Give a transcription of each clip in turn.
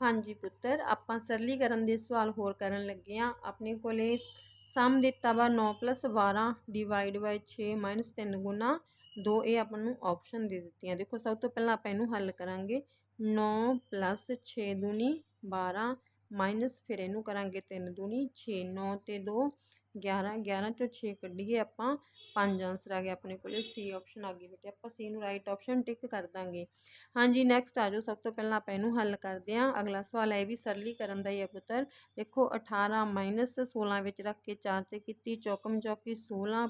ਹਾਂਜੀ ਪੁੱਤਰ, ਆਪਾਂ ਸਰਲੀਕਰਨ ਦੇ ਸਵਾਲ ਹੋਰ ਕਰਨ ਲੱਗੇ ਆ ਆਪਣੇ ਕੋਲੇ ਸਮ ਦਿੱਤਾ ਵਾ 9 12 ਡਿਵਾਈਡ ਬਾਈ 6 3 ਗੁਣਾ 2 ਇਹ ਆਪਾਂ ਨੂੰ ਆਪਸ਼ਨ ਦੇ ਦਿੱਤੀਆਂ ਦੇਖੋ, ਸਭ ਤੋਂ ਪਹਿਲਾਂ ਆਪਾਂ ਇਹਨੂੰ ਹੱਲ ਕਰਾਂਗੇ। 9 6 ਦੂਣੀ 12 ਮਾਈਨਸ ਫਿਰ ਇਹਨੂੰ ਕਰਾਂਗੇ 3 ਦੂਣੀ 6 9 ਤੇ 2 11 11 ਚੋਂ ਛੇ ਕੱਢੀਏ ਆਪਾਂ, ਪੰਜ ਆਨਸਰ ਆ ਗਿਆ ਆਪਣੇ ਕੋਲੇ ਸੀ ਆਪਸ਼ਨ ਆ ਗਈ ਬੇਟੇ, ਆਪਾਂ ਸੀ ਨੂੰ ਰਾਈਟ ਆਪਸ਼ਨ ਟਿਕ ਕਰ ਦਾਂਗੇ। ਹਾਂਜੀ ਨੈਕਸਟ ਆ ਜਾਓ, ਸਭ ਤੋਂ ਪਹਿਲਾਂ ਆਪਾਂ ਇਹਨੂੰ ਹੱਲ ਕਰਦੇ ਹਾਂ। ਅਗਲਾ ਸਵਾਲ ਹੈ ਵੀ ਸਰਲੀਕਰਨ ਦਾ ਹੀ ਹੈ ਪੁੱਤਰ। ਦੇਖੋ 18 16 ਵਿੱਚ ਰੱਖ ਕੇ 4 ਤੇ ਕੀਤੀ, ਚੌਕਮ ਚੌਕੀ 16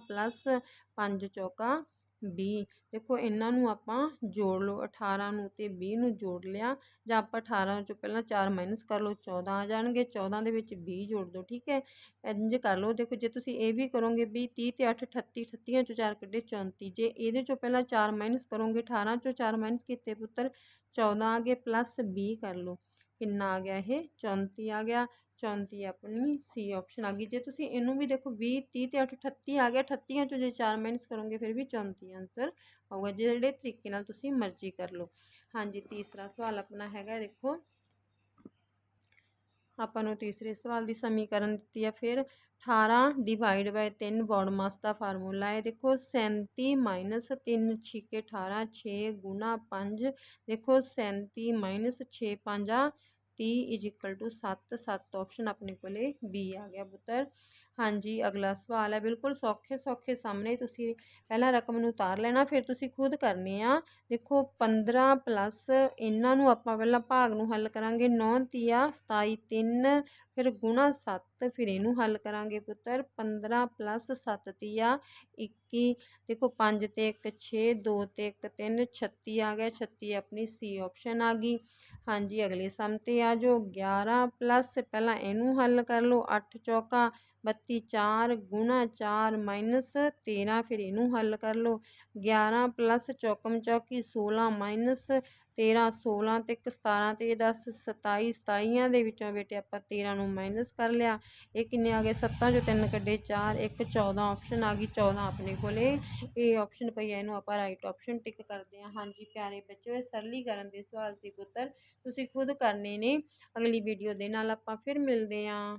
5 ਚੌਕਾ। ਵੀਹ। ਦੇਖੋ, ਇਹਨਾਂ ਨੂੰ ਆਪਾਂ ਜੋੜ ਲਓ 18 ਨੂੰ ਅਤੇ ਵੀਹ ਨੂੰ ਜੋੜ ਲਿਆ, ਜਾਂ ਆਪਾਂ 18 ਚੋਂ ਪਹਿਲਾਂ ਚਾਰ ਮਾਈਨਸ ਕਰ ਲਓ 14 ਆ ਜਾਣਗੇ 14 ਦੇ ਵਿੱਚ ਵੀਹ ਜੋੜ ਦਿਓ, ਠੀਕ ਹੈ? ਇੰਜ ਕਰ ਲਓ, ਦੇਖੋ, ਜੇ ਤੁਸੀਂ ਇਹ ਵੀ ਕਰੋਗੇ, ਵੀਹ, ਤੀਹ ਅਤੇ ਅੱਠ, ਅਠੱਤੀ, ਅਠੱਤੀਆਂ ਚੋਂ ਚਾਰ ਕੱਢੇ 34 ਜੇ ਇਹਦੇ ਚੋਂ ਪਹਿਲਾਂ ਚਾਰ ਮਾਈਨਸ ਕਰੋਗੇ 18 ਚੋਂ ਚਾਰ ਮਾਈਨਸ ਕੀਤੇ ਪੁੱਤਰ 14 ਆ ਗਏ ਪਲੱਸ ਵੀਹ ਕਰ ਲਓ। ਕਿੰਨਾ ਆ ਗਿਆ ਇਹ? 34 ਆ ਗਿਆ। 34 ਆਪਣੀ ਸੀ ਆਪਸ਼ਨ ਆ ਗਈ। ਜੇ ਤੁਸੀਂ ਇਹਨੂੰ ਵੀ ਦੇਖੋ 20 30 ਤੇ 8 38 ਆ ਗਿਆ। 38 ਚੋਂ ਜੇ 4 ਮਾਈਨਸ ਕਰੋਗੇ, ਫਿਰ ਵੀ 34 ਆਨਸਰ ਆਊਗਾ। ਜਿਹੜੇ ਤਰੀਕੇ ਨਾਲ ਤੁਸੀਂ ਮਰਜ਼ੀ ਕਰ ਲਓ। ਹਾਂਜੀ, ਤੀਸਰਾ ਸਵਾਲ ਆਪਣਾ ਹੈਗਾ, ਦੇਖੋ। ਆਪਾਂ ਨੂੰ ਤੀਸਰੇ ਸਵਾਲ ਦੀ ਸਮੀਕਰਨ ਦਿੱਤੀ ਆ ਫਿਰ 18 ਡਿਵਾਈਡ ਬਾਈ 3 ਬੌਡ ਮਾਸ ਦਾ ਫਾਰਮੂਲਾ ਹੈ। ਦੇਖੋ 37 3 6 18 6 ਗੁਣਾ 5 ਦੇਖੋ 37 6 5 30 ਇਜ਼ ਇਕੁਅਲ ਟੂ 7 7 ਆਪਸ਼ਨ ਆਪਣੇ ਕੋਲੇ ਬੀ ਆ ਗਿਆ ਪੁੱਤਰ। ਹਾਂਜੀ, ਅਗਲਾ ਸਵਾਲ ਹੈ, ਬਿਲਕੁਲ ਸੌਖੇ ਸੌਖੇ ਸਾਹਮਣੇ ਤੁਸੀਂ ਪਹਿਲਾਂ ਰਕਮ ਨੂੰ ਉਤਾਰ ਲੈਣਾ, ਫਿਰ ਤੁਸੀਂ ਖੁਦ ਕਰਨੀ ਆ। ਦੇਖੋ 15 ਪਲੱਸ ਇਹਨਾਂ ਨੂੰ ਆਪਾਂ ਪਹਿਲਾਂ ਭਾਗ ਨੂੰ ਹੱਲ ਕਰਾਂਗੇ 9 ਤੀਆ 27 3 ਫਿਰ ਗੁਣਾ 7 ਫਿਰ ਇਹਨੂੰ ਹੱਲ ਕਰਾਂਗੇ ਪੁੱਤਰ 15 ਪਲੱਸ 7 ਤੀਆ 21 ਦੇਖੋ 5 ਤੇ 1 6 2 ਤੇ 1 3 36 ਆ ਗਿਆ 36 ਆਪਣੀ ਸੀ ਆਪਸ਼ਨ ਆ ਗਈ। ਹਾਂਜੀ, ਅਗਲੇ ਸਮ ਤੇ ਆ ਜੋ 11 ਪਲੱਸ ਪਹਿਲਾਂ ਇਹਨੂੰ ਹੱਲ ਕਰ ਲਓ 8 ਚੌਕਾ ਬੱਤੀ ਚਾਰ, ਗੁਣਾ ਚਾਰ, ਮਾਈਨਸ ਤੇਰ੍ਹਾਂ ਫਿਰ ਇਹਨੂੰ ਹੱਲ ਕਰ ਲਓ। ਗਿਆਰਾਂ ਪਲੱਸ ਚੌਕਮ ਚੌਕੀ ਸੋਲ੍ਹਾਂ ਮਾਈਨਸ ਤੇਰ੍ਹਾਂ ਸੋਲ੍ਹਾਂ ਅਤੇ ਇੱਕ ਸਤਾਰ੍ਹਾਂ ਅਤੇ ਦਸ, ਸਤਾਈ, ਸਤਾਈਆਂ ਦੇ ਵਿੱਚੋਂ ਬੇਟੇ ਆਪਾਂ ਤੇਰ੍ਹਾਂ ਨੂੰ ਮਾਈਨਸ ਕਰ ਲਿਆ। ਇਹ ਕਿੰਨੇ ਆ ਗਏ? ਸੱਤਾਂ 'ਚੋਂ ਤਿੰਨ ਕੱਢੇ, ਚਾਰ, ਇੱਕ, ਚੌਦਾਂ ਆਪਸ਼ਨ ਆ ਗਈ, ਚੌਦਾਂ ਆਪਣੇ ਕੋਲੇ। ਇਹ ਆਪਸ਼ਨ ਪਈ ਹੈ ਇਹਨੂੰ ਆਪਾਂ ਰਾਈਟ ਆਪਸ਼ਨ ਟਿਕ ਕਰਦੇ ਹਾਂ। ਹਾਂਜੀ ਪਿਆਰੇ ਬੱਚੋ ਇਹ ਸਰਲੀਕਰਨ ਦੇ ਸਵਾਲ ਸੀ ਪੁੱਤਰ। ਤੁਸੀਂ ਖੁਦ ਕਰਨੇ ਨੇ। ਅਗਲੀ ਵੀਡੀਓ ਦੇ ਨਾਲ ਆਪਾਂ ਫਿਰ ਮਿਲਦੇ ਹਾਂ।